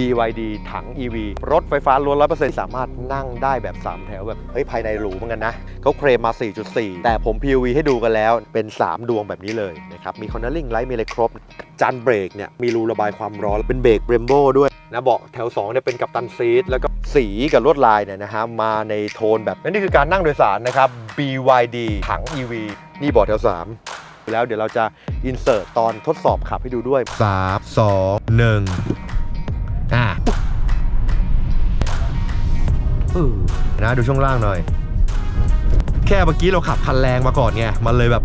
BYD ถัง EV รถไฟฟ้าล้วน 100%สามารถนั่งได้แบบ 3 แถวแบบ เฮ้ย ภายในหรูเหมือนกันนะ เขาเคลมมา 4.4 แต่ผม POV ให้ดูกันแล้วเป็น 3 ดวงแบบนี้เลยนะครับ มีคอนเนอร์ลิงไลท์มีอะไรครบ จานเบรกเนี่ย มีรูระบายความร้อน เป็นเบรกเบรมโบด้วยนะเบาะแถว2เนี่ยเป็นกัปตันซีทแล้วก็สีกับลวดลายเนี่ยนะฮะมาในโทนแบบนี่คือการนั่งโดยสารนะครับ BYD ถัง EV นี่เบาะแถว 3 แล้วเดี๋ยวเราจะอินเสิร์ตตอนทดสอบขับให้ดูด้วย 3 2 1 อะเออนะดูช่วงล่างหน่อย แค่เมื่อกี้เราขับคันแรงมาก่อนไง มันเลยแบบ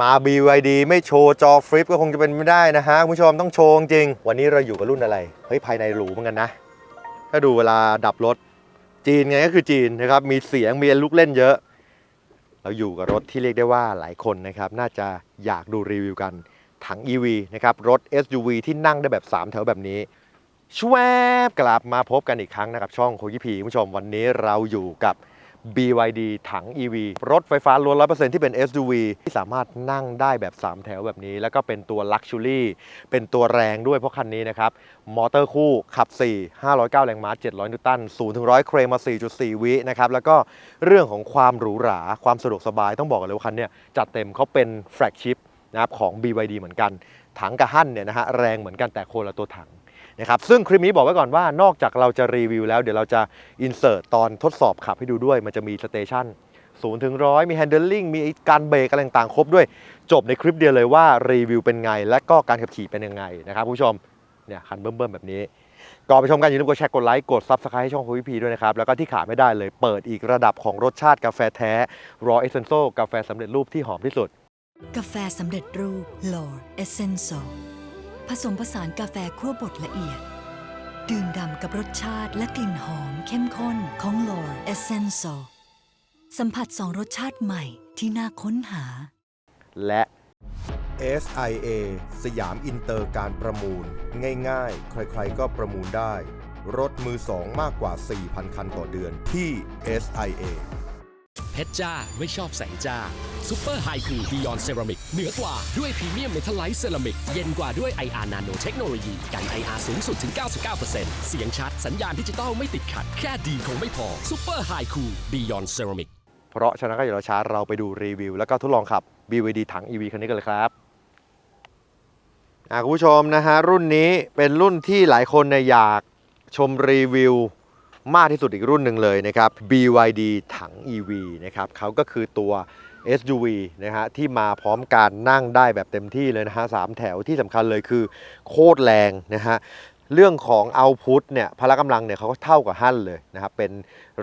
มา BYD ไม่โชว์จอฟลิปก็คงจะเป็นไม่ได้นะฮะคุณผู้ชมต้องโชว์จริง วันนี้เราอยู่กับรุ่นอะไร เฮ้ยภายในหรูเหมือนกันนะ ถ้าดูเวลาดับรถ จีนไงก็คือจีนนะครับ มีเสียงมีลูกเล่นเยอะ เราอยู่กับรถที่เรียกได้ว่าหลายคนนะครับ น่าจะอยากดูรีวิวกัน ถัง EV นะครับ รถ SUV ที่นั่งได้แบบ 3 แถวแบบนี้ชวบกลับมาพบกันอีกครั้งนะครับช่องโคยิพีคุณผู้ชมวันนี้เราอยู่กับ BYD ถัง EV รถไฟฟ้าล้วน100%ที่เป็น SUV ที่สามารถนั่งได้แบบ 3 แถวแบบนี้ แล้วก็เป็นตัว Luxury เป็นตัวแรงด้วยเพราะคันนี้นะครับ มอเตอร์คู่ขับ 4 509 แรงม้า 700 นิวตัน0ถึง100 เครมมา 4.4 วินะครับ แล้วก็เรื่องของความหรูหรา ความสะดวกสบายต้องบอกกันเลยว่าคันเนี้ยจัดเต็มเขาเป็นแฟลกชิพนะครับของ BYD เหมือนกัน ถังกับฮั่นเนี่ยนะฮะแรงเหมือนกันแต่คนละตัวถัง นะครับซึ่งคลิปนี้บอกไว้ก่อนว่านอกจากเราจะรีวิวแล้วเดี๋ยวเราจะอินเสิร์ตตอนทดสอบขับให้ดูด้วย มันจะมีสเตชันศูนย์ถึงร้อยมีแฮนเดิลลิ่งมีการเบรกอะไรต่างๆครบด้วย จบในคลิปเดียวเลยว่ารีวิวเป็นไง และก็การขับขี่เป็นยังไงนะครับผู้ชมเนี่ยคันเบิ่มๆแบบนี้ก่อนไปชมกันอย่าลืมกดแชร์กดไลค์กดซับสไครต์ให้ช่องคุยพีด้วยนะครับ แล้วก็ที่ขาดไม่ได้เลยเปิดอีกระดับของรสชาติกาแฟแท้รอเอเซนโซกาแฟสำเร็จรูปที่หอมที่สุด กาแฟสำเร็จรูป Lord Essential ผสมผสานกาแฟคั่วบดละเอียด ดื่มด่ำกับรสชาติและกลิ่นหอมเข้มข้นของ Lord Essential สัมผัสสองรสชาติใหม่ที่น่าค้นหา และ SIA สยามอินเตอร์การประมูล ง่ายๆ ใครๆก็ประมูลได้ รถมือสองมากกว่า 4,000 คันต่อเดือนที่ SIA เพชรจ้าไม่ชอบแสงจ้า ซูเปอร์ไฮคูบิยอนเซรามิกเหนือกว่าด้วยพรีเมียมเมทัลไลท์เซรามิกเย็นกว่าด้วย IR Nano เทคโนโลยีกัน IR สูงสุดถึง 99%เสียงชัดสัญญาณดิจิตอลไม่ติดขัด แค่ดีคงไม่พอซูเปอร์ไฮคูบิยอนเซรามิกเพราะฉะนั้นก็อย่ารอช้าเราไปดูรีวิว แล้วก็ทดลองขับ BYD ถัง EV คันนี้กันเลยครับคุณผู้ชมนะฮะรุ่นนี้เป็นรุ่นที่หลายคนเนี่ยอยากชมรีวิวมากที่สุดอีกรุ่นหนึ่งเลยนะครับ BYD ถัง EV นะครับเขาก็คือตัว SUV นะฮะที่มาพร้อมการนั่งได้แบบเต็มที่เลยนะฮะสามแถวที่สำคัญเลยคือโคตรแรงนะฮะ เรื่องของเอาพุทเนี่ยพละกำลังเนี่ยเขาก็เท่ากับฮั่นเลยนะครับ เป็น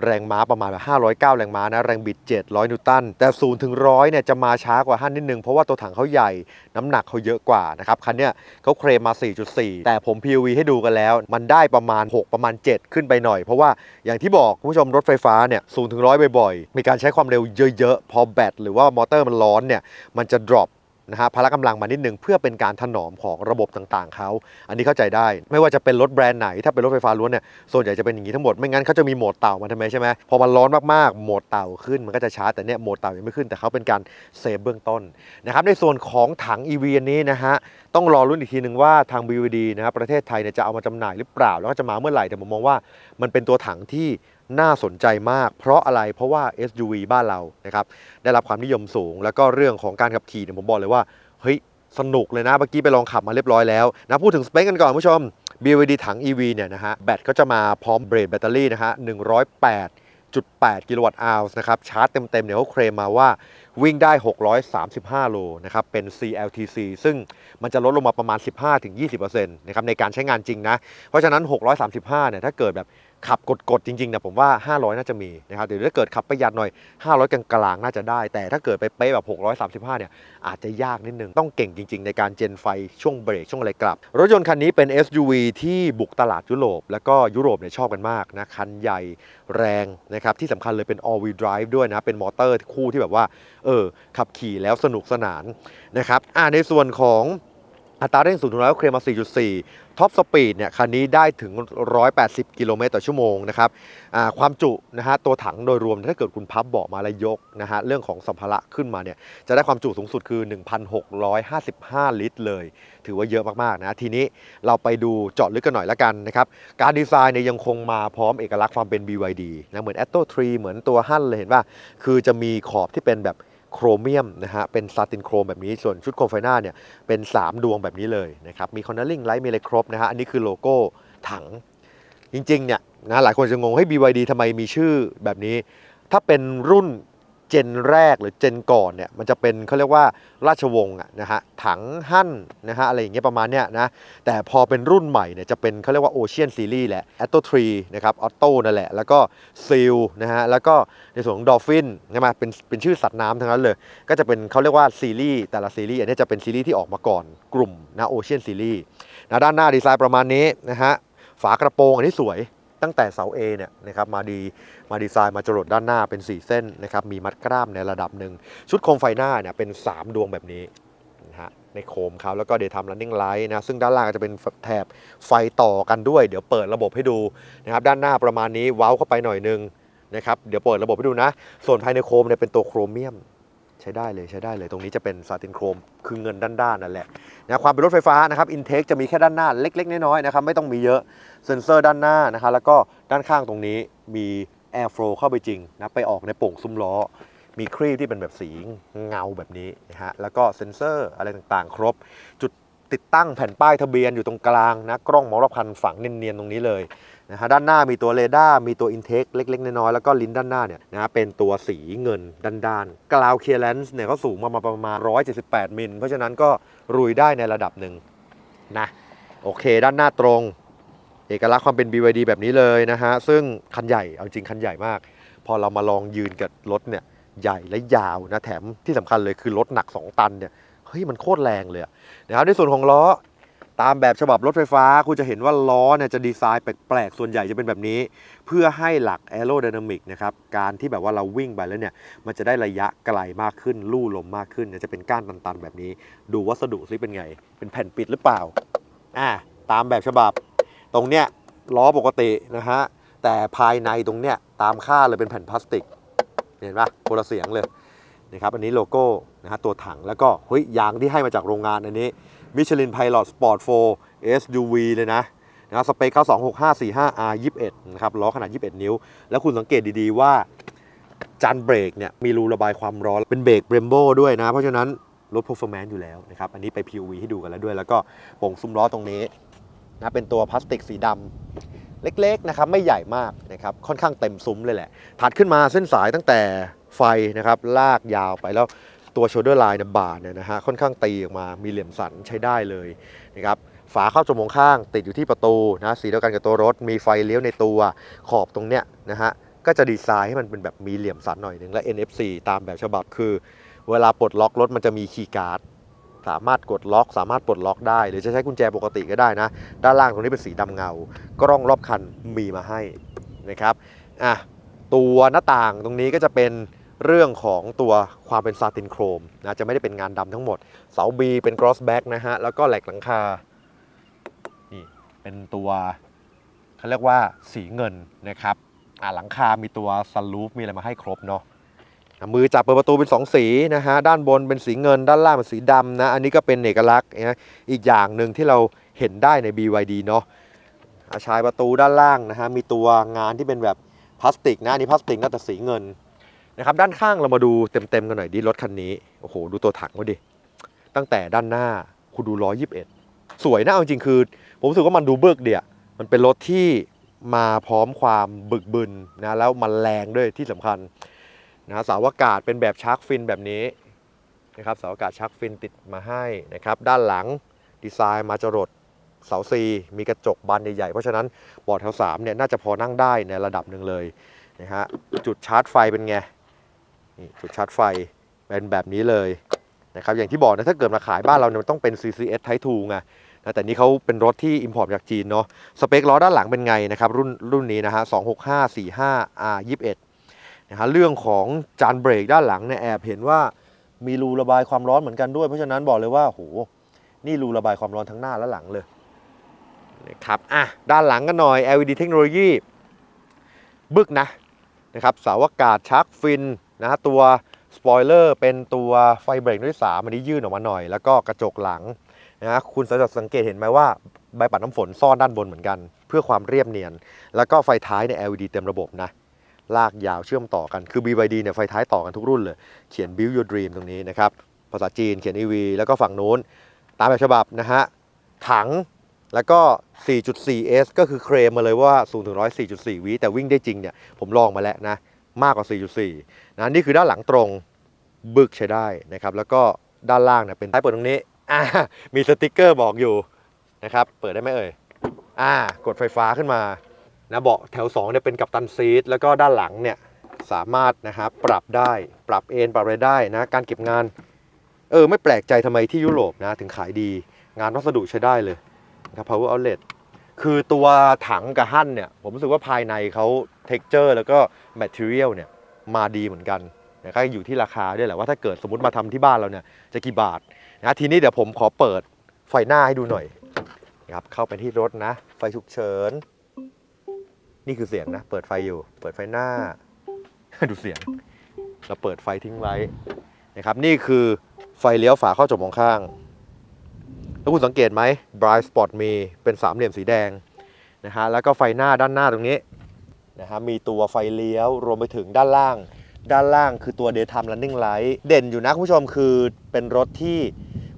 แรงม้าประมาณแบบ509 แรงม้านะ แรงบิด 700 นิวตัน แต่0ถึง100เนี่ยจะมาช้ากว่าฮั่นนิดนึง เพราะว่าตัวถังเขาใหญ่น้ำหนักเขาเยอะกว่านะครับ คันเนี้ยเขาเคลมมา 4.4 แต่ผม POV ให้ดูกันแล้ว มันได้ประมาณ 6 ประมาณ 7 ขึ้นไปหน่อย เพราะว่าอย่างที่บอกคุณผู้ชมรถไฟฟ้าเนี่ย0ถึง100บ่อยๆ มีการใช้ความเร็วเยอะๆ พอแบตหรือว่ามอเตอร์มันร้อนเนี่ยมันจะ drop นะฮะพละกำลังมานิดนึงเพื่อเป็นการถนอมของระบบต่างๆเขาอันนี้เข้าใจได้ ไม่ว่าจะเป็นรถแบรนด์ไหน ถ้าเป็นรถไฟฟ้าล้วนเนี่ยส่วนใหญ่จะเป็นอย่างนี้ทั้งหมดไม่งั้นเขาจะมีโหมดเต่ามาทำไมใช่ไหมพอมันร้อนมากๆโหมดเต่าขึ้นมันก็จะช้าแต่เนี่ยโหมดเต่ายังไม่ขึ้นแต่เขาเป็นการเซฟเบื้องต้นนะครับในส่วนของถัง EV อันนี้นะฮะต้องรอรุ่นอีกทีหนึ่งว่าทาง BVD นะครับประเทศไทยเนี่ยจะเอามาจำหน่ายหรือเปล่าแล้วก็จะมาเมื่อไหร่แต่ผมมองว่ามันเป็นตัวถังที่ น่าสนใจมาก เพราะอะไรเพราะว่า SUV บ้านเรานะครับได้รับความนิยมสูง แล้วก็เรื่องของการขับขี่เนี่ยผมบอกเลยว่าเฮ้ยสนุกเลยนะเมื่อกี้ไปลองขับมาเรียบร้อยแล้วนะพูดถึงสเปคกันก่อนผู้ชม BYD ถัง EV เนี่ยนะฮะแบตก็จะมาพร้อมเบรดแบตเตอรี่นะฮะ108.8 กิโลวัตต์อาวส์นะครับชาร์จเต็มๆเนี่ยเขาเคลมมาว่าวิ่งได้ 635 โลนะครับ เป็น CLTC ซึ่งมันจะลดลงมาประมาณ 15-20%นะครับในการใช้งานจริงนะ เพราะฉะนั้น 635 เนี่ย ถ้าเกิดแบบ ขับกดๆจริงๆนะผมว่า 500 น่าจะมีนะครับเดี๋ยวถ้าเกิดขับประหยัดหน่อย 500 กลางๆน่าจะได้ แต่ถ้าเกิดไปเป๊ะแบบ 635 เนี่ยอาจจะยากนิดนึง ต้องเก่งจริง ๆ ในการเจนไฟช่วงเบรกช่วงอะไรกลับ รถยนต์คันนี้เป็น SUV ที่บุกตลาดยุโรป แล้วก็ยุโรปเนี่ยชอบกันมากนะคันใหญ่แรงนะครับที่สำคัญเลยเป็น all wheel drive ด้วยนะเป็นมอเตอร์คู่ที่แบบว่าเออขับขี่แล้วสนุกสนานนะครับอ่าในส่วนของ อัตราเร่ง0ูนย์ถึงร้อยเคลมมา 4.4 ท็อปสปีดเนี่ยคันนี้ได้ถึง 180 กิโลเมตรต่อชั่วโมงนะครับความจุนะฮะตัวถังโดยรวมถ้าเกิดคุณพับเบาะมาแล้วยกนะฮะเรื่องของสัมภาระขึ้นมาเนี่ยจะได้ความจุสูงสุดคือ 1,655 ลิตรเลย ถือว่าเยอะมากๆนะ ทีนี้เราไปดูเจาะลึกกันหน่อยละกันนะครับการดีไซน์เนี่ยยังคงมาพร้อมเอกลักษณ์ความเป็น BYD นะเหมือน Atto 3 เหมือนตัวฮั่นเลยเห็นป่ะคือจะมีขอบที่เป็นแบบ โครเมียมนะฮะเป็นซาตินโครมแบบนี้ส่วนชุดโคมไฟหน้าเนี่ยเป็น 3 ดวงแบบนี้เลยนะครับมีคอนเนลลิงไลท์มีอะไรครบนะฮะอันนี้คือโลโก้ถัง จริงๆเนี่ยนะหลายคนจะงงให้ BYD ทำไมมีชื่อแบบนี้ ถ้าเป็นรุ่น เจนแรกหรือเจนก่อนเนี่ยมันจะเป็นเขาเรียกว่าราชวงศ์นะฮะถังหั่นนะฮะอะไรอย่างเงี้ยประมาณเนี้ยนะแต่พอเป็นรุ่นใหม่เนี่ยจะเป็นเขาเรียกว่า Ocean Series แหละ Atto 3นะครับ Otto นั่นแหละ แล้วก็ Seal นะฮะแล้วก็ในส่วนของ Dolphin ใช่ไหมเป็นเป็นชื่อสัตว์น้ำทั้งนั้นเลย ก็จะเป็นเขาเรียกว่าซีรีส์แต่ละซีรีส์อันนี้จะเป็นซีรีส์ที่ออกมาก่อนกลุ่มนะ Ocean Series นะด้านหน้าดีไซน์ประมาณนี้นะฮะฝากระโปรงอันนี้สวย ตั้งแต่เสา A เนี่ยนะครับมาดีมาดีไซน์มาจรดด้านหน้าเป็น 4 เส้นนะครับมีมัดกล้ามในระดับหนึ่ง ชุดโคมไฟหน้าเนี่ยเป็น 3 ดวงแบบนี้นะฮะในโคมเขาแล้วก็เดย์ทำ running light นะซึ่งด้านล่างจะเป็นแถบไฟต่อกันด้วย เดี๋ยวเปิดระบบให้ดูนะครับด้านหน้าประมาณนี้เว้าเข้าไปหน่อยนึงนะครับเดี๋ยวเปิดระบบให้ดูนะ ส่วนภายในโคมเนี่ยเป็นตัวโครเมียม ช้ได้เลยใช้ได้เลยตรงนี้จะเป็นซาตินโครมคือเงินด้านๆนั่นแหละนะความเป็นรถไฟฟ้านะครับอินเทคจะมีแค่ด้านหน้าเล็ก ๆ น้อยๆนะครับไม่ต้องมีเยอะเซ็นเซอร์ด้านหน้านะครับแล้วก็ด้านข้างตรงนี้มีแอร์โฟลเข้าไปจริงนะไปออกในโป่งซุ้มล้อ มีครีบที่เป็นแบบสีเงาแบบนี้นะฮะแล้วก็เซ็นเซอร์อะไรต่างๆ ครบ จุดติดตั้งแผ่นป้ายทะเบียนอยู่ตรงกลางนะกล้องมองรอบคันฝังเนียนๆตรงนี้เลย นะฮะด้านหน้ามีตัวเรดาร์มีตัวอินเทคเล็ก ๆ น้อยๆแล้วก็ลิ้นด้านหน้าเนี่ยนะฮะเป็นตัวสีเงินด้านๆกราวเคลียร์เลนส์เนี่ยเขาสูงมาประมาณ 178 มิล เพราะฉะนั้นก็รุยได้ในระดับหนึ่งนะโอเค ด้านหน้าตรง เอกลักษณ์ความเป็น BYD แบบนี้เลยนะฮะ ซึ่งคันใหญ่เอาจริงคันใหญ่มาก พอเรามาลองยืนกับรถเนี่ยใหญ่และยาวนะแถมที่สำคัญเลยคือรถหนัก 2 ตันเนี่ยเฮ้ยมันโคตรแรงเลยนะครับในส่วนของล้อ ตามแบบฉบับรถไฟฟ้าคุณจะเห็นว่าล้อเนี่ยจะดีไซน์แปลกๆ ส่วนใหญ่จะเป็นแบบนี้ เพื่อให้หลัก aerodynamic นะครับ การที่แบบว่าเราวิ่งไปแล้วเนี่ย มันจะได้ระยะไกลมากขึ้น ลู่ลมมากขึ้นนจะเป็นก้านตันๆ แบบนี้ ดูวัสดุซิเป็นไง เป็นแผ่นปิดหรือเปล่าอ่าตามแบบฉบับ ตรงเนี้ยล้อปกตินะฮะแต่ภายในตรงเนี้ยตามค่าเลยเป็นแผ่นพลาสติก เห็นปะคนละเสียงเลยนะครับอันนี้โลโก้นะฮะตัวถังแล้วก็เฮ้ยยางที่ให้มาจากโรงงานอันนี้ มิชลินไพลอตสปอร์ต4 SUV เลยนะนะสเปคเขา26545 R 21 นะครับล้อขนาด 21 นิ้ว แล้วคุณสังเกตดีๆว่า จานเบรกเนี่ยมีรูระบายความร้อน เป็นเบรกเบรมโบด้วยนะ เพราะฉะนั้นรถ performance อยู่แล้วนะครับ อันนี้ไป POV ให้ดูกันแล้วด้วย แล้วก็โป่งซุ้มล้อตรงนี้นะเป็นตัวพลาสติกสีดำเล็กๆนะครับไม่ใหญ่มากนะครับค่อนข้างเต็มซุ้มเลยแหละถัดขึ้นมาเส้นสายตั้งแต่ไฟนะครับลากยาวไปแล้ว ตัวโชเดอร์ไลน์เนี่ยบาดเนี่ยนะฮะค่อนข้างตีออกมามีเหลี่ยมสันใช้ได้เลยนะครับฝาเข้าจมูกข้าง ติดอยู่ที่ประตูนะสีเดียวกันกับตัวรถ มีไฟเลี้ยวในตัวขอบตรงเนี้ยนะฮะก็จะดีไซน์ให้มันเป็นแบบมีเหลี่ยมสันหน่อยหนึ่งและ NFC ตามแบบฉบับคือ เวลาปลดล็อกรถมันจะมีคีย์การ์ดสามารถกดล็อก สามารถปลดล็อกได้หรือจะใช้กุญแจปกติก็ได้นะ ด้านล่างตรงนี้เป็นสีดำเงา กล้องรอบคันมีมาให้นะครับอะตัวหน้าต่างตรงนี้ก็จะเป็น เรื่องของตัวความเป็นซาตินโครมนะจะไม่ได้เป็นงานดำทั้งหมด เสา B เป็น cross back นะฮะ แล้วก็แหลกหลังคา นี่เป็นตัวเขาเรียกว่าสีเงินนะครับอะหลังคา มีตัวซันรูฟมีอะไรมาให้ครบเนาะมือจับเปิดประตูเป็น 2 สีนะฮะ ด้านบนเป็นสีเงิน ด้านล่างเป็นสีดำนะ อันนี้ก็เป็นเอกลักษณ์นะอีกอย่างหนึ่งที่เราเห็นได้ใน BYD เนาะอะชายประตูด้านล่างนะฮะ มีตัวงานที่เป็นแบบพลาสติกนะ อันนี้พลาสติกนะแต่สีเงิน นะครับด้านข้างเรามาดูเต็มๆกันหน่อยดิรถคันนี้โอ้โหดูตัวถังมาดิตั้งแต่ด้านหน้าคุณดู121สวยนะเอาจริงคือ ผมรู้สึกว่ามันดูเบิกเดียมันเป็นรถที่มาพร้อมความบึกบึนนะแล้วมันแรงด้วยที่สำคัญนะสาอากาศเป็นแบบชาร์กฟินแบบนี้นะครับเสาอากาศชาร์กฟินติดมาให้นะครับด้านหลังดีไซน์มาจรดเสาซีมีกระจกบานใหญ่ๆ เพราะฉะนั้นเบาะแถว3เนี่ยน่าจะพอนั่งได้ในระดับหนึ่งเลยนะฮะจุดชาร์จไฟเป็นไง นี่จุดชาร์จไฟเป็นแบบนี้เลยนะครับอย่างที่บอกนะถ้าเกิดมาขายบ้านเราเนี่ยมันต้องเป็น CCS Type 2ไงนะแต่นี่เขาเป็นรถที่ Import จากจีนเนาะสเปคล้อด้านหลังเป็นไงนะครับรุ่นรุ่นนี้นะฮะ26545 R21 นะฮะเรื่องของจานเบรกด้านหลังเนี่ยแอบเห็นว่ามีรูระบายความร้อนเหมือนกันด้วย เพราะฉะนั้นบอกเลยว่าโหนี่รูระบายความร้อนทั้งหน้าและหลังเลยนะครับอะด้านหลังกันหน่อย LED เทคโนโลยีบึกนะนะครับเสาอากาศชักฟิน นะฮะตัวสปอยเลอร์เป็นตัวไฟเบรกด้วยสามอันนี้ยื่นออกมาหน่อย แล้วก็กระจกหลังนะฮะคุณสังเกตเห็นไหมว่าใบปัดน้ำฝนซ่อนด้านบนเหมือนกัน เพื่อความเรียบเนียน แล้วก็ไฟท้ายใน LED เต็มระบบนะลากยาวเชื่อมต่อกัน คือ BYD เนี่ยไฟท้ายต่อกันทุกรุ่นเลย เขียน Build Your Dream ตรงนี้นะครับ ภาษาจีนเขียน EV แล้วก็ฝั่งนู้น ตามแบบฉบับนะฮะ ถัง แล้วก็ 4.4S ก็คือเคลมมาเลยว่าสูงถึง 104.4 วิแต่วิ่งได้จริงเนี่ย ผมลองมาแล้วนะ มากกว่า 4.4 นะนี่คือด้านหลังตรงบึกใช้ได้นะครับ แล้วก็ด้านล่างเนี่ยเป็นท้ายเปิดตรงนี้อ่ามีสติกเกอร์บอกอยู่นะครับ เปิดได้ไหมเอ่ยอ่ากดไฟฟ้าขึ้นมานะเบาะแถว2เนี่ยเป็นกัปตันซีทแล้วก็ด้านหลังเนี่ยสามารถนะครับปรับได้ปรับเอนปรับอะไรได้นะการเก็บงาน เออ ไม่แปลกใจทำไมที่ยุโรปนะถึงขายดี งานวัสดุใช้ได้เลยนะครับ power outlet คือตัวถังกับหั่นเนี่ย ผมรู้สึกว่าภายในเขา texture แล้วก็ material เนี่ย มาดีเหมือนกันนะก็อยู่ที่ราคาด้วยแหละว่าถ้าเกิดสมมติมาทำที่บ้านเราเนี่ยจะกี่บาทนะทีนี้เดี๋ยวผมขอเปิดไฟหน้าให้ดูหน่อยนะครับเข้าไปที่รถนะ ไฟฉุกเฉิน นี่คือเสียงนะ เปิดไฟอยู่ เปิดไฟหน้า ดูเสียง เราเปิดไฟทิ้งไว้นะครับ นี่คือไฟเลี้ยวฝาเข้าจมองข้าง แล้วคุณสังเกตไหม Bright Spot มีเป็นสามเหลี่ยมสีแดงนะฮะแล้วก็ไฟหน้าด้านหน้าตรงนี้ นะฮะมีตัวไฟเลี้ยวรวมไปถึงด้านล่าง ด้านล่างคือตัว Daytime Running Light เด่นอยู่นะคุณผู้ชมคือเป็นรถที่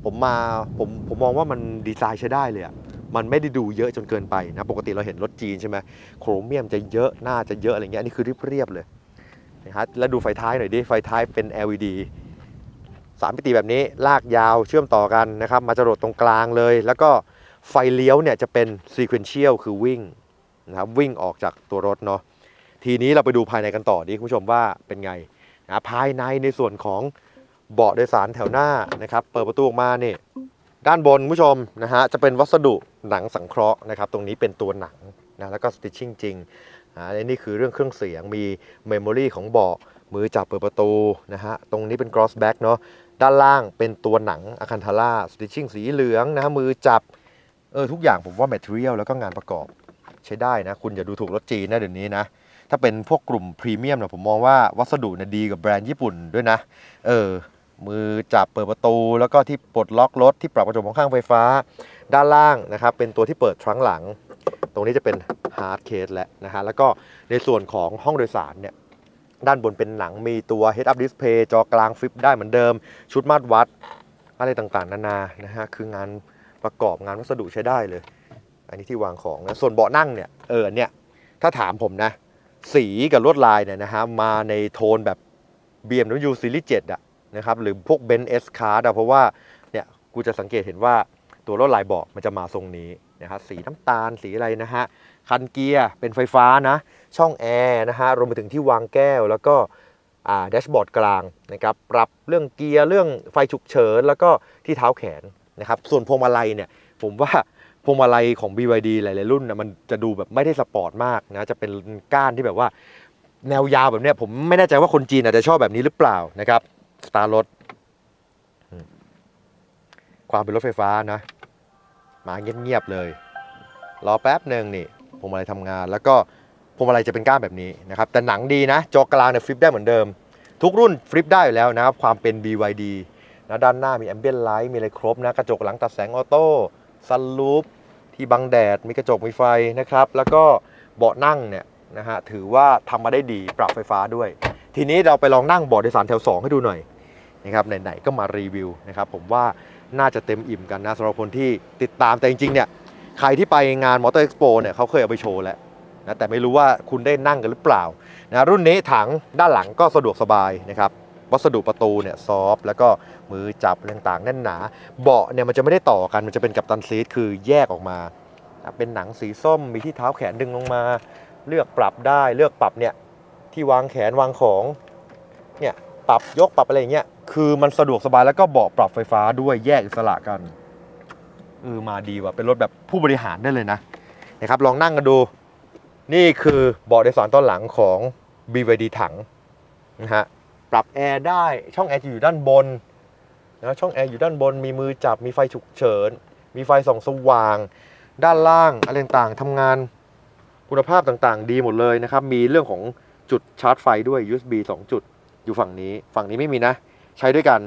ผมมาผมผมมองว่ามันดีไซน์ใช้ได้เลยอะมันไม่ได้ดูเยอะจนเกินไปนะปกติเราเห็นรถจีนใช่ไหมโครเมียมจะเยอะหน้าจะเยอะอะไรเงี้ยอันนี่คือเรียบๆเลยนะฮะแล้วดูไฟท้ายหน่อยดิไฟท้ายเป็น LED สามมิติแบบนี้ลากยาวเชื่อมต่อกันนะครับ มาจรดตรงกลางเลย แล้วก็ไฟเลี้ยวเนี่ยจะเป็น sequential คือวิ่งนะครับวิ่งออกจากตัวรถเนาะ ทีนี้เราไปดูภายในกันต่อดิคุณผู้ชมว่าเป็นไงนะภายในในส่วนของเบาะโดยสารแถวหน้านะครับ เปิดประตูออกมาเนี่ยด้านบนคุณผู้ชมนะฮะจะเป็นวัสดุหนังสังเคราะห์นะครับ ตรงนี้เป็นตัวหนังนะแล้วก็สติชชิ่งจริงอ่าและนี่คือเรื่องเครื่องเสียงมีเมมโมรีของเบาะมือจับเปิดประตูนะฮะตรงนี้เป็น cross back เนาะด้านล่างเป็นตัวหนังอะคันทาร่าสติชชิ่งสีเหลืองนะฮะมือจับเออทุกอย่างผมว่า material แล้วก็งานประกอบใช้ได้นะ คุณอย่าดูถูกรถจีนนะเดี๋ยวนี้นะ ถ้าเป็นพวกกลุ่มพรีเมียมเนี่ยผมมองว่าวัสดุเนี่ยดีกับแบรนด์ญี่ปุ่นด้วยนะ เออ มือจับเปิดประตู แล้วก็ที่ปลดล็อกรถที่ปรับกระจกมองข้างไฟฟ้า ด้านล่างนะครับ เป็นตัวที่เปิดทรังหลัง ตรงนี้จะเป็นฮาร์ดเคสแหละนะฮะ แล้วก็ในส่วนของห้องโดยสารเนี่ยด้านบนเป็นหนังมีตัว Head Up Display จอกลางฟลิปได้เหมือนเดิม ชุดมาตรวัด อะไรต่างๆ นานานะฮะ คืองานประกอบงานวัสดุใช้ได้เลย อันนี้ที่วางของนะ ส่วนเบาะนั่งเนี่ย เออเนี่ย ถ้าถามผมนะ สีกับลวดลายเนี่ยนะฮะมาในโทนแบบ BMW Series 7อะนะครับหรือพวก Benz S Class อะเพราะว่าเนี่ยกูจะสังเกตเห็นว่าตัวลวดลายเบาะมันจะมาทรงนี้นะฮะสีน้ำตาลสีอะไรนะฮะคันเกียร์เป็นไฟฟ้านะ ช่องแอร์นะฮะรวมไปถึงที่วางแก้ว แล้วก็แดชบอร์ดกลางนะครับปรับเรื่องเกียร์เรื่องไฟฉุกเฉิน แล้วก็ที่เท้าแขนนะครับส่วนพวงมาลัยเนี่ยผมว่า พวงมาลัยของ BYD หลายๆรุ่นนะมันจะดูแบบไม่ได้สปอร์ตมากนะจะเป็นก้านที่แบบว่า แนวยาวแบบเนี้ยผมไม่แน่ใจว่าคนจีนอาจจะชอบแบบนี้หรือเปล่านะครับสตาร์รถความเป็นรถไฟฟ้านะ มาเงียบๆเลย รอแป๊บหนึ่งนี่พวงมาลัยทำงาน แล้วก็พวงมาลัยจะเป็นก้านแบบนี้นะครับ แต่หนังดีนะ จอกลางเนี่ยฟลิปได้เหมือนเดิม ทุกรุ่นฟลิปได้อยู่แล้วนะครับ ความเป็น BYD นะด้านหน้ามีแอมเบียนไลท์มีอะไรครบนะ กระจกหลังตัดแสงออโต้ ซันลูปที่บังแดด มีกระจกมีไฟนะครับ แล้วก็เบาะนั่งเนี่ยนะฮะถือว่าทำมาได้ดีปรับไฟฟ้าด้วย ทีนี้เราไปลองนั่งเบาะโดยสารแถว 2 ให้ดูหน่อยนะครับไหนๆก็มารีวิวนะครับผมว่าน่าจะเต็มอิ่มกันนะสำหรับคนที่ติดตามแต่จริงๆเนี่ยใครที่ไปงานมอเตอร์เอ็กซ์โปเนี่ยเขาเคยเอาไปโชว์แล้วนะแต่ไม่รู้ว่าคุณได้นั่งกันหรือเปล่านะรุ่นนี้ถังด้านหลังก็สะดวกสบายนะครับ วัสดุประตูเนี่ยซอฟแล้วก็มือจับต่างๆแน่นหนา เบาะเนี่ยมันจะไม่ได้ต่อกันมันจะเป็นกับตันซีทคือแยกออกมาเป็นหนังสีส้มมีที่เท้าแขนดึงลงมา เลือกปรับได้เลือกปรับเนี่ยที่วางแขนวางของเนี่ยปรับยกปรับอะไรเงี้ยคือมันสะดวกสบายแล้วก็เบาะปรับไฟฟ้าด้วยแยกอิสระกันเออมาดีว่ะเป็นรถแบบผู้บริหารได้เลยนะนะครับลองนั่งกันดู นี่คือเบาะโดยสารตอนหลังของ BYD ถังนะฮะ ปรับแอร์ได้ช่องแอร์จะอยู่ด้านบนนะช่องแอร์อยู่ด้านบนมีมือจับมีไฟฉุกเฉิน มีไฟส่องสว่าง ด้านล่างอะไรต่างๆทำงานคุณภาพต่างๆ ดีหมดเลยนะครับ มีเรื่องของจุดชาร์จไฟด้วย USB 2 จุดอยู่ฝั่งนี้ ฝั่งนี้ไม่มีนะ ใช้ด้วยกัน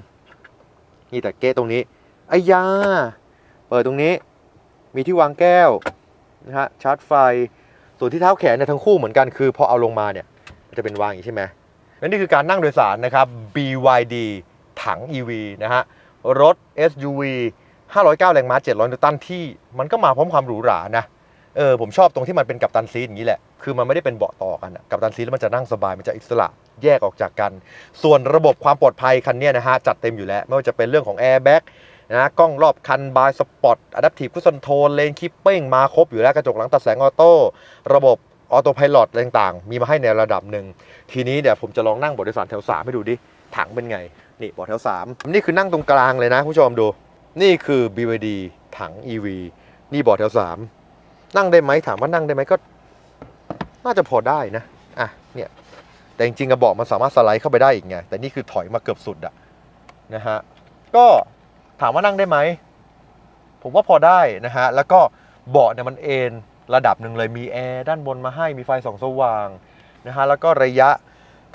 นี่แต่เกตตรงนี้ไอ้ยา เปิดตรงนี้ มีที่วางแก้วนะฮะชาร์จไฟ ส่วนที่เท้าแขนเนี่ยทั้งคู่เหมือนกันคือพอเอาลงมาเนี่ยจะเป็นวางอย่างนี้ใช่ไหม และนี่คือการนั่งโดยสารนะครับ BYD ถัง EV นะฮะ รถ SUV 509 แรงม้า 700 นิวตันที่มันก็มาพร้อมความหรูหรานะ เออผมชอบตรงที่มันเป็นกัปตันซีทอย่างนี้แหละ คือมันไม่ได้เป็นเบาะต่อกันกัปตันซีทแล้วมันจะนั่งสบาย มันจะอิสระแยกออกจากกัน ส่วนระบบความปลอดภัยคันนี้นะฮะ จัดเต็มอยู่แล้ว ไม่ว่าจะเป็นเรื่องของแอร์แบ็กนะกล้องรอบคันบายสปอตอะดัพทีฟคุชชั่นโทนเลนคิปปิ้งมาครบอยู่แล้วกระจกหลังตัดแสงออโต้ระบบ ออโต้พายโอะไรต่างๆ มีมาให้ในระดับหนึ่ง ทีนี้เดี๋ยวผมจะลองนั่งเบาะโดยสารแถว3ให้ดูดิ ถังเป็นไง นี่เบาะแถว3นี่คือนั่งตรงกลางเลยนะคุณผู้ชมดู นี่คือ BYD ถัง EV นี่เบาะแถว3นั่งได้ไหมถามว่านั่งได้ไหมก็ น่าจะพอได้นะ อะ เนี่ย แต่จริงๆกระบอกมันสามารถสไลด์เข้าไปได้อีกไง แต่นี่คือถอยมาเกือบสุดอะนะฮะ ก็ถามว่านั่งได้ไหม ผมว่าพอได้นะฮะ แล้วก็เบาะเนี่ยมันเอน ระดับหนึ่งเลยมีแอร์ด้านบนมาให้มีไฟส่องสว่างนะฮะแล้วก็ระยะ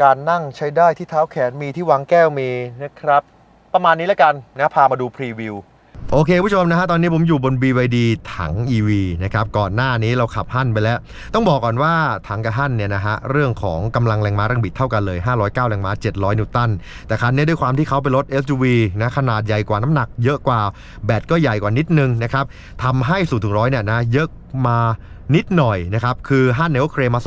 การนั่งใช้ได้ที่เท้าแขนมีที่วางแก้วมีนะครับ ประมาณนี้แล้วกันนะพามาดูพรีวิว โอเคผู้ชมนะฮะตอนนี้ผมอยู่บน BYD ถัง EV นะครับก่อนหน้านี้เราขับหั่นไปแล้ว ต้องบอกก่อนว่าถังกับหั่นเนี่ยนะฮะเรื่องของกำลังแรงม้าแรงบิดเท่ากันเลย 509 แรงม้า 700 นิวตัน แต่คันนี้ด้วยความที่เขาเป็นรถ SUV นะขนาดใหญ่กว่าน้ำหนักเยอะกว่าแบตก็ใหญ่กว่านิดนึงนะครับทำให้สูตรถึงร้อยเนี่ยนะเยอะมา นิดหน่อยนะครับ คือฮั่นเนี่ยก็เคลมมา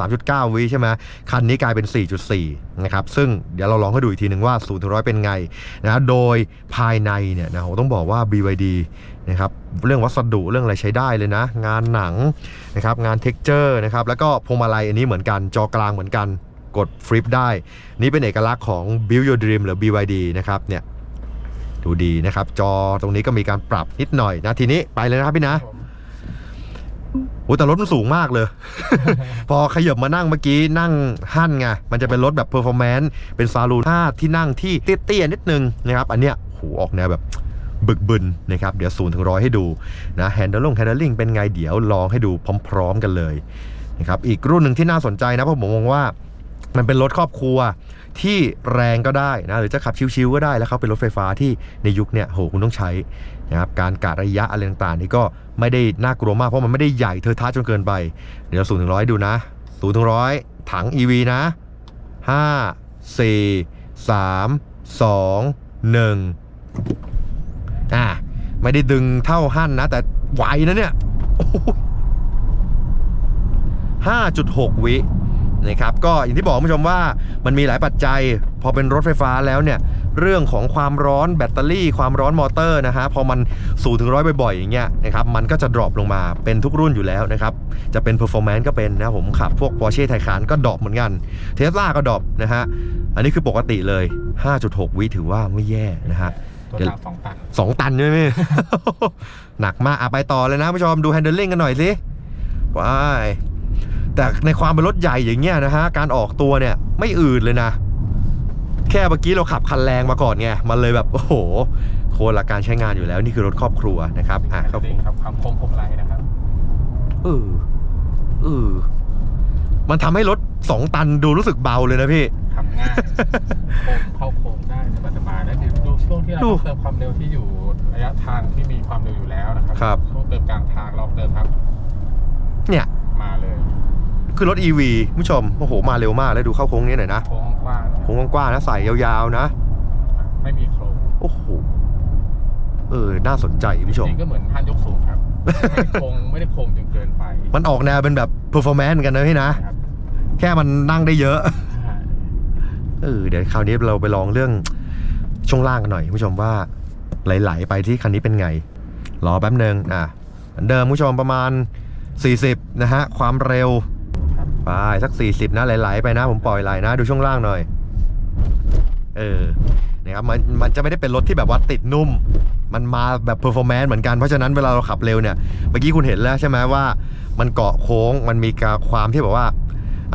3.9 วิใช่ไหมคันนี้กลายเป็น 4.4 นะครับ ซึ่งเดี๋ยวเราลองให้ดูอีกทีหนึ่งว่า0ถึงร้อยเป็นไงนะโดยภายในเนี่ยนะผมต้องบอกว่า BYD นะครับเรื่องวัสดุเรื่องอะไรใช้ได้เลยนะ งานหนังนะครับงานเท็กเจอร์นะครับแล้วก็พวงมาลัยอันนี้เหมือนกันจอกลางเหมือนกันกดฟลิปได้ นี่เป็นเอกลักษณ์ของ Build Your Dream หรือ BYD นะครับเนี่ยดูดีนะครับ จอตรงนี้ก็มีการปรับนิดหน่อยนะ ทีนี้ไปเลยนะครับพี่นะ โอ้แต่รถมันสูงมากเลย พอขยับมานั่งเมื่อกี้นั่งหั่นไง มันจะเป็นรถแบบเพอร์ฟอร์แมนซ์เป็นซาลูน่าที่นั่งที่เตี้ยๆนิดนึงนะครับ อันเนี้ยโหออกแนวแบบบึกบึนนะครับ เดี๋ยวศูนย์ถึงร้อยให้ดูนะแฮนด์ลงแฮนด์ลิงเป็นไงเดี๋ยวลองให้ดูพร้อม ๆ กันเลยนะครับอีกรุ่นหนึ่งที่น่าสนใจนะเพราะผมมองว่า มันเป็นรถครอบครัวที่แรงก็ได้นะหรือจะขับชิวๆก็ได้แล้วเขาเป็นรถไฟฟ้าที่ในยุคเนี้ยโหคุณต้องใช้นะครับการกะระยะอะไรต่างๆนี่ก็ไม่ได้น่ากลัวมากเพราะมันไม่ได้ใหญ่เทอะทะจนเกินไป เดี๋ยวศูนย์ถึงร้อยดูนะศูนย์ถึงร้อยถัง EV นะห้าสี่สามสองหนึ่งอะไม่ได้ดึงเท่าหั่นนะ แต่ไหวนะเนี่ยห้าจุดหกวิ นะครับก็อย่างที่บอกคุณผู้ชมว่ามันมีหลายปัจจัย พอเป็นรถไฟฟ้าแล้วเนี่ยเรื่องของความร้อนแบตเตอรี่ ความร้อนมอเตอร์นะฮะพอมันสูงถึงร้อยบ่อยๆอย่างเงี้ยนะครับมันก็จะดรอปลงมาเป็นทุกรุ่นอยู่แล้วนะครับจะเป็น performance ก็เป็นนะผมขับพวก Porsche Taycan ก็ดรอปเหมือนกันเทสลาก็ดรอปนะฮะอันนี้คือปกติเลย 5.6 วิถือว่าไม่แย่นะฮะตัวเดี๋ยวหนักสองตันสองตันใช่ไหมพี่หนักมากอะไปต่อเลยนะผู้ชมดู handling กันหน่อยสิไป แต่ในความเป็นรถใหญ่อย่างเงี้ยนะฮะการออกตัวเนี่ยไม่อืดเลยนะ แค่เมื่อกี้เราขับคันแรงมาก่อนไงมันเลยแบบโอ้โหโคนละการใช้งานอยู่แล้วนี่คือรถครอบครัวนะครับอะครับผมครับความคมคมไรนะครับเออเออมันทำให้รถสองตันดูรู้สึกเบาเลยนะพี่ขับง่ายโค้งเข้าโค้งได้สบายๆแล้วเดี๋ยวดูช่วงที่เราดูต้องเติมความเร็วที่อยู่ระยะทางที่มีความเร็วอยู่แล้วนะครับครับช่วงเติมกลางทางเราเติมครับ เนี่ยมาเลย คือรถ EV คุณผู้ชมโอ้โหมาเร็วมากแล้วดูเข้าโค้งนี้หน่อยนะโค้งกว้างโค้งกว้างๆนะใส่ยาวๆนะ ไม่มีโครงโอ้โหเออน่าสนใจคุณผู้ชมจริงๆก็เหมือนท่านยกสูงครับไม่ได้โค้งไม่ได้โค้งจนเกินไป มันออกแนวเป็นแบบ performance เหมือนกันนะพี่นะนะครับแค่มันนั่งได้เยอะใช่เออเดี๋ยวคราวนี้เราไปลองเรื่องช่วงล่างกันหน่อยคุณผู้ชมว่าไหลๆไปที่คันนี้เป็นไงรอแป๊บหนึ่งอะเหมือนเดิมคุณผู้ชมประมาณ 40 นะฮะ ความเร็ว ไปสัก 40 นะไหลๆไปนะ ผมปล่อยไหลนะ ดูช่วงล่างหน่อย เออนะครับมันมันจะไม่ได้เป็นรถที่แบบว่าติดนุ่ม มันมาแบบเพอร์ฟอร์แมนซ์เหมือนกัน เพราะฉะนั้นเวลาเราขับเร็วเนี่ย เมื่อกี้คุณเห็นแล้วใช่ไหมว่า มันเกาะโค้ง มันมีการความที่แบบว่า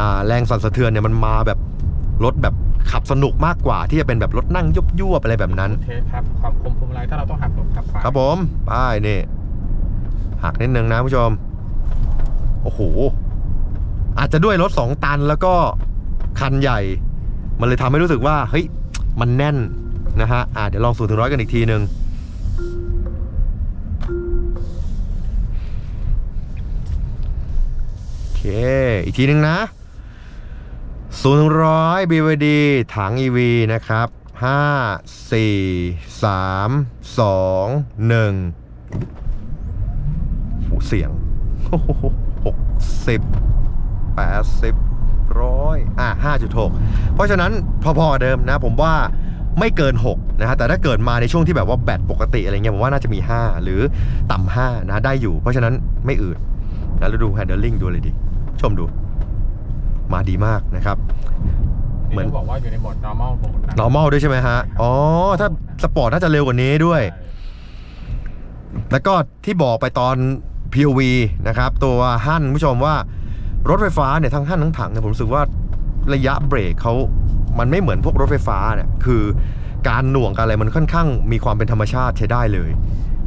อ่าแรงสั่นสะเทือนเนี่ยมันมาแบบรถแบบขับสนุกมากกว่าที่จะเป็นแบบรถนั่งยุบยุบๆอะไรแบบนั้นเทสครับความคมพวงมาลัยถ้าเราต้องหักหลบขับขวาครับผมไปนี่หักนิดนึงนะผู้ชม โอ้โห อาจจะด้วยรถ 2 ตันแล้วก็คันใหญ่ มันเลยทำให้รู้สึกว่าเฮ้ยมันแน่นนะฮะอะเดี๋ยวลองสูนถึงร้อยกันอีกทีหนึ่งโอเค อีกทีหนึ่งนะศูนย์ถึงร้อย BYD ถัง EV นะครับห้าสี่สามสองหนึ่งโหเสียงหกสิบ แปดสิบร้อยอะห้าจุดหกเพราะฉะนั้นพอๆเดิมนะผมว่าไม่เกิน 6 นะฮะ แต่ถ้าเกิดมาในช่วงที่แบบว่าแบตปกติอะไรเงี้ยผมว่าน่าจะมี 5 หรือต่ำ5นะได้อยู่ เพราะฉะนั้นไม่อืดนะแล้วดู handling ดูเลยดิ ชมดู มาดีมากนะครับ เหมือนที่บอกว่าอยู่ในโหมด normal mode นะ normal ด้วยใช่ไหมฮะ อ๋อ ถ้าสปอร์ตน่าจะเร็วกว่านี้ด้วยใช่แล้วก็ที่บอกไปตอน POV นะครับ ตัวฮั่นคุณผู้ชมว่า รถไฟฟ้าเนี่ยทั้งฮั่นทั้งถังเนี่ยผมรู้สึกว่าระยะเบรกเขามันไม่เหมือนพวกรถไฟฟ้าเนี่ยคือการหน่วงการอะไรมันค่อนข้างมีความเป็นธรรมชาติใช้ได้เลย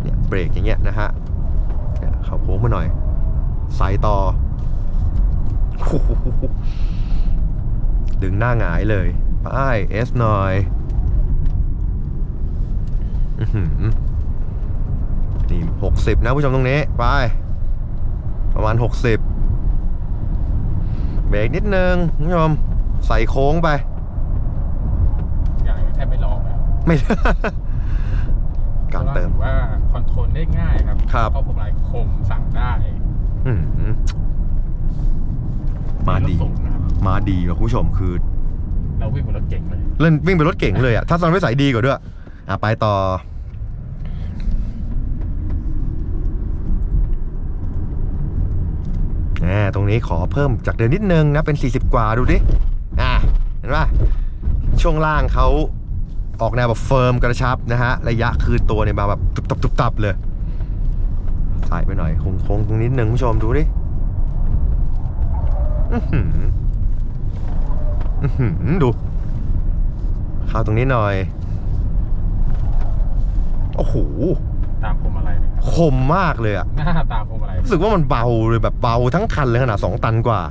เนี่ยเบรกอย่างเงี้ยนะฮะเข้าโค้งมาหน่อยใส่ต่อดึงหน้าหงายเลยไปเอสหน่อยนี่หกสิบนะผู้ชมตรงนี้ ไป ประมาณ60 เบรกนิดนึงผู้ชมใส่โค้งไป อย่างแทบไม่ลองแล้วไม่ การเติมถือว่าคอนโทรลได้ง่ายครับครับ เพราะพวงมาลัยคมสั่งได้อื้อหือมาดีรถสูงนะครับมาดีว่ะคุณผู้ชมคือ เราวิ่งบนรถเก่งเลย เล่นวิ่งเป็นรถเก่งเลยอะถ้าตอนไม่ใส่ดีกว่าด้วย อะไปต่อ อ่าตรงนี้ขอเพิ่มจากเดิมนิดนึงนะเป็น 40 กว่าดูดิอ่าเห็นป่ะช่วงล่างเขาออกแนวแบบเฟิร์มกระชับนะฮะระยะคืนตัวเนี่ยมาแบบตุบตับตุบตับเลยใส่ไปหน่อยโค้งๆตรงนิดนึงผู้ชมดูดิอือหืออือหือดูเข้าตรงนี้หน่อย โอ้โห ตามพวงมาลัยเลย ครับคมมากเลยอะหน้าตามพวงมาลัยรู้สึกว่ามันเบาเลยแบบเบาทั้งคันเลยขนาด 2 ตันกว่า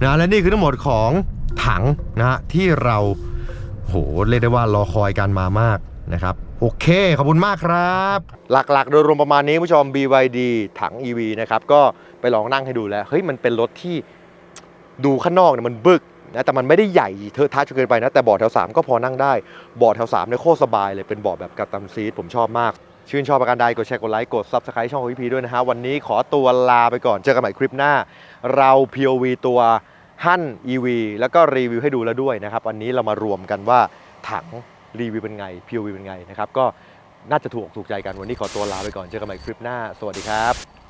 นะและนี่คือทั้งหมดของถังนะฮะที่เราโหเรียกได้ว่ารอคอยการมามากนะครับโอเค ขอบคุณมากครับ หลักๆ โดยรวมประมาณนี้ผู้ชม BYD ถัง EV นะครับ ก็ไปลองนั่งให้ดูแล้ว เฮ้ย มันเป็นรถที่ดูข้างนอกเนี่ยมันบึกนะแต่มันไม่ได้ใหญ่เทอะทะจนเกินไปนะ แต่เบาะแถว 3 ก็พอนั่งได้เบาะแถว3เนี่ยโคตรสบายเลยเป็นเบาะแบบกัปตันซีทผมชอบมาก ชื่นชอบประการใดกดแชร์กดไลค์กด Subscribe ช่องของพี่พีด้วยนะฮะ วันนี้ขอตัวลาไปก่อน เจอกันใหม่คลิปหน้า เรา POV ตัวฮั่น EV แล้วก็รีวิวให้ดูแล้วด้วยนะครับ วันนี้เรามารวมกันว่าถังรีวิวเป็นไง POV เป็นไงนะครับ ก็น่าจะถูกอกถูกใจกันวันนี้ขอตัวลาไปก่อน เจอกันใหม่คลิปหน้า สวัสดีครับ